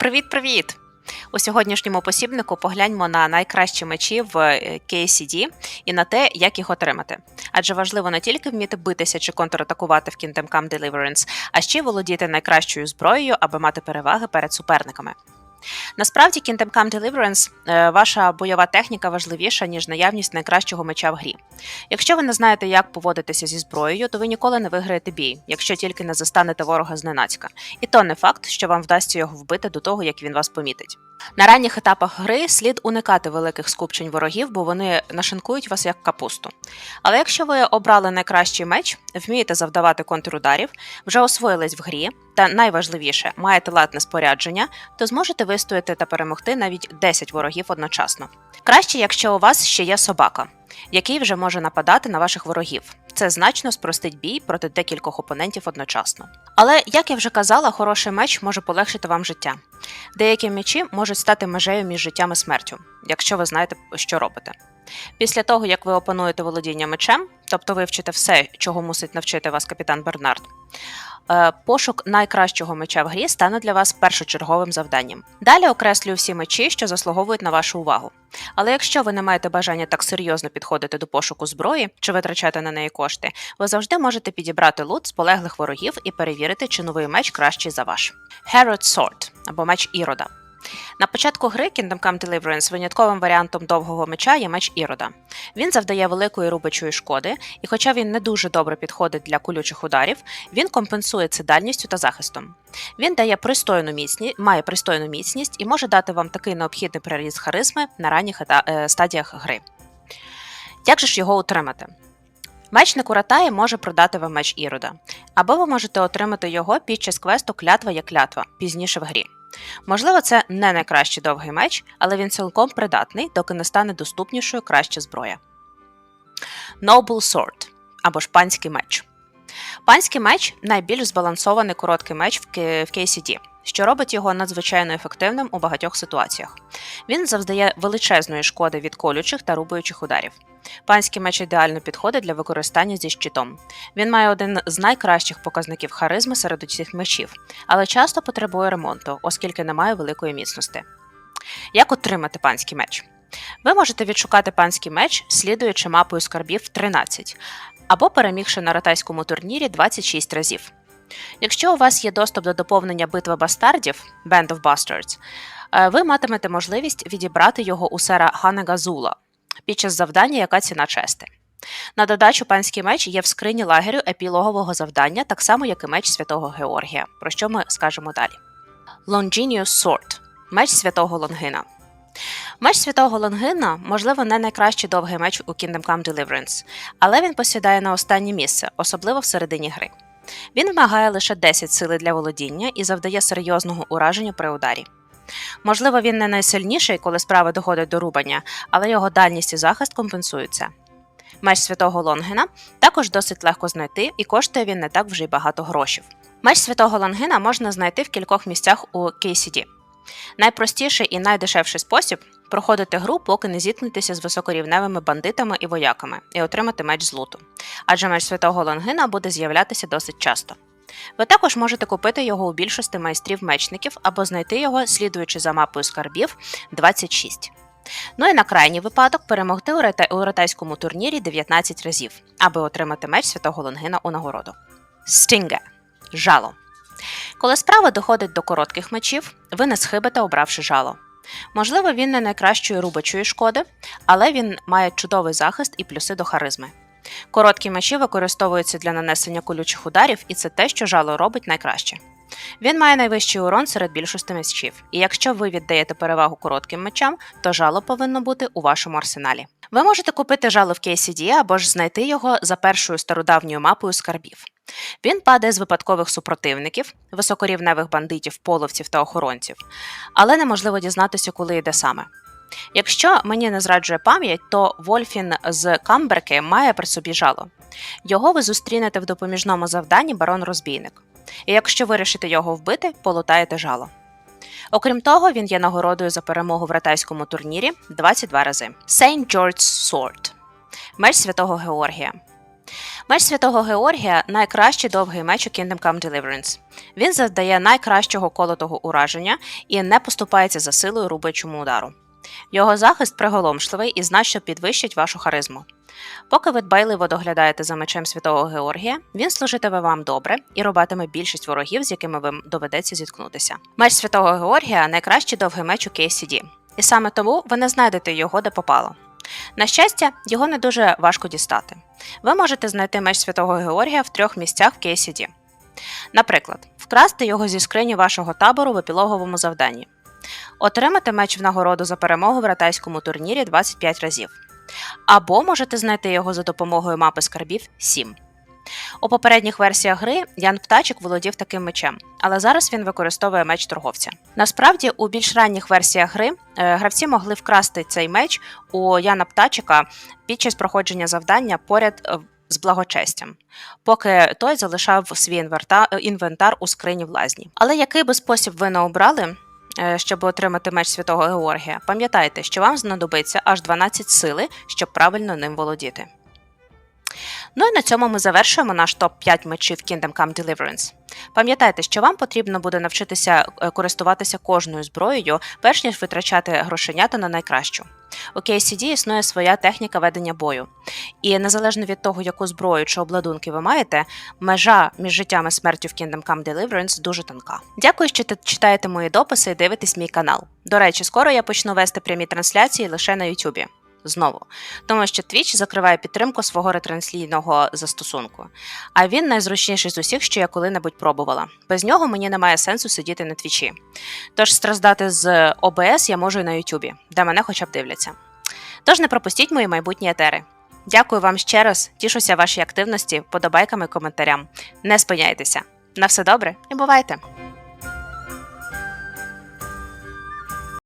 Привіт-привіт! У сьогоднішньому посібнику погляньмо на найкращі мечі в е, KCD і на те, як їх отримати. Адже важливо не тільки вміти битися чи контратакувати в Kingdom Come Deliverance, а ще володіти найкращою зброєю, аби мати переваги перед суперниками. Насправді, Kingdom Come Deliverance е, ваша бойова техніка важливіша, ніж наявність найкращого меча в грі. Якщо ви не знаєте, як поводитися зі зброєю, то ви ніколи не виграєте бій, якщо тільки не застанете ворога зненацька. І то не факт, що вам вдасться його вбити до того, як він вас помітить. На ранніх етапах гри слід уникати великих скупчень ворогів, бо вони нашинкують вас як капусту. Але якщо ви обрали найкращий меч, вмієте завдавати контрударів, вже освоїлись в грі, та найважливіше, маєте ладне спорядження, то зможете вистояти та перемогти навіть 10 ворогів одночасно. Краще, якщо у вас ще є собака, який вже може нападати на ваших ворогів. Це значно спростить бій проти декількох опонентів одночасно. Але, як я вже казала, хороший меч може полегшити вам життя. Деякі мечі можуть стати межею між життям і смертю, якщо ви знаєте, що робите. Після того, як ви опануєте володіння мечем, тобто вивчите все, чого мусить навчити вас капітан Бернард, пошук найкращого меча в грі стане для вас першочерговим завданням. Далі окреслюю всі мечі, що заслуговують на вашу увагу. Але якщо ви не маєте бажання так серйозно підходити до пошуку зброї чи витрачати на неї кошти, ви завжди можете підібрати лут з полеглих ворогів і перевірити, чи новий меч кращий за ваш. Herod Sword або меч Ірода. На початку гри Kingdom Come Deliverance винятковим варіантом довгого меча є меч Ірода. Він завдає великої рубачої шкоди, і хоча він не дуже добре підходить для колючих ударів, він компенсує це дальністю та захистом. Він дає пристойну міцність, має пристойну міцність і може дати вам такий необхідний приріст харизми на ранніх е, стадіях гри. Як же ж його утримати? Мечник Уратаї може продати вам меч Ірода, або ви можете отримати його під час квесту клятва є клятва пізніше в грі. Можливо, це не найкращий довгий меч, але він цілком придатний, доки не стане доступнішою краща зброя. Noble Sword або ж панський меч. Панський меч найбільш збалансований короткий меч в KCD, що робить його надзвичайно ефективним у багатьох ситуаціях. Він завдає величезної шкоди від колючих та рубаючих ударів. Панський меч ідеально підходить для використання зі щитом. Він має один з найкращих показників харизми серед усіх мечів, але часто потребує ремонту, оскільки не має великої міцності. Як отримати панський меч? Ви можете відшукати панський меч, слідуючи мапою скарбів 13, або перемігши на ратайському турнірі 26 разів. Якщо у вас є доступ до доповнення битви бастардів Band of Bastards, е, ви матимете можливість відібрати його у сера Ханега Зула під час завдання Яка ціна чести. На додачу панський меч є в скрині лагерю епілогового завдання, так само як і меч святого Георгія, про що ми скажемо далі. Longinius Sword меч святого Лонгина. Меч святого Лонгина, можливо, не найкращий довгий меч у Kingdom Come Deliverance, але він посідає на останнє місце, особливо всередині гри. Він вимагає лише 10 сили для володіння і завдає серйозного ураження при ударі. Можливо, він не найсильніший, коли справа доходить до рубання, але його дальність і захист компенсуються. Меч святого Лонгина також досить легко знайти, і коштує він не так вже й багато грошей. Меч святого Лонгина можна знайти в кількох місцях у KCD. Найпростіший і найдешевший спосіб проходити гру, поки не зіткнетеся з високорівневими бандитами і вояками, і отримати меч з луту. Адже меч святого Лонгина буде з'являтися досить часто. Ви також можете купити його у більшості майстрів мечників або знайти його, слідуючи за мапою скарбів 26. Ну і на крайній випадок перемогти у рета- у ретайському турнірі 19 разів, аби отримати меч святого Лонгина у нагороду. Стінге жало. Коли справа доходить до коротких мечів, ви не схибите, обравши жало. Можливо, він не найкращої рубачої шкоди, але він має чудовий захист і плюси до харизми. Короткі мечі використовуються для нанесення колючих ударів, і це те, що жало робить найкраще. Він має найвищий урон серед більшості мечів, і якщо ви віддаєте перевагу коротким мечам, то жало повинно бути у вашому арсеналі. Ви можете купити жало в KCD або ж знайти його за першою стародавньою мапою скарбів. Він падає з випадкових супротивників, високорівневих бандитів, половців та охоронців, але неможливо дізнатися, коли і де саме. Якщо мені не зраджує пам'ять, то Вольфін з Камберки має при собі жало. Його ви зустрінете в допоміжному завданні барон розбійник. І якщо вирішите його вбити, полутаєте жало. Окрім того, він є нагородою за перемогу в ратайському турнірі 22 рази. Saint George's Sword меч святого Георгія. Меч святого Георгія найкращий довгий меч у Kingdom Come Deliverance. Він завдає найкращого колотого ураження і не поступається за силою рубячому удару. Його захист приголомшливий і значно підвищить вашу харизму. Поки ви дбайливо доглядаєте за мечем святого Георгія, він служитиме вам добре і рубатиме більшість ворогів, з якими вам доведеться зіткнутися. Меч святого Георгія найкращий довгий меч у KCD, і саме тому ви не знайдете його де попало. На щастя, його не дуже важко дістати. Ви можете знайти меч святого Георгія в трьох місцях в KCD. Наприклад, вкрасти його зі скрині вашого табору в епілоговому завданні, отримати меч в нагороду за перемогу в ратайському турнірі 25 разів. Або можете знайти його за допомогою мапи скарбів 7. У попередніх версіях гри Ян Птачик володів таким мечем, але зараз він використовує меч торговця. Насправді, у більш ранніх версіях гри е, гравці могли вкрасти цей меч у Яна Птачика під час проходження завдання поряд е, з благочестям, поки той залишав свій інвентар у скрині в лазні. Але який би спосіб ви не обрали, щоб отримати меч святого Георгія, пам'ятайте, що вам знадобиться аж 12 сили, щоб правильно ним володіти. Ну і на цьому ми завершуємо наш топ-5 мечів Kingdom Come Deliverance. Пам'ятайте, що вам потрібно буде навчитися е, користуватися кожною зброєю, перш ніж витрачати грошенята на найкращу. У KCD існує своя техніка ведення бою, і незалежно від того, яку зброю чи обладунки ви маєте, межа між життям і смертю в Kingdom Come Deliverance дуже тонка. Дякую, що ти читаєте мої дописи і дивитесь мій канал. До речі, скоро я почну вести прямі трансляції лише на YouTube. Знову, тому що Twitch закриває підтримку свого ретрансляційного застосунку. А він найзручніший з усіх, що я коли-небудь пробувала. Без нього мені немає сенсу сидіти на твічі. Тож страждати з OBS я можу і на YouTube, де мене хоча б дивляться. Тож не пропустіть мої майбутні етери. Дякую вам ще раз, тішуся вашій активності, подобайками, і коментарям. Не спиняйтеся. На все добре і бувайте!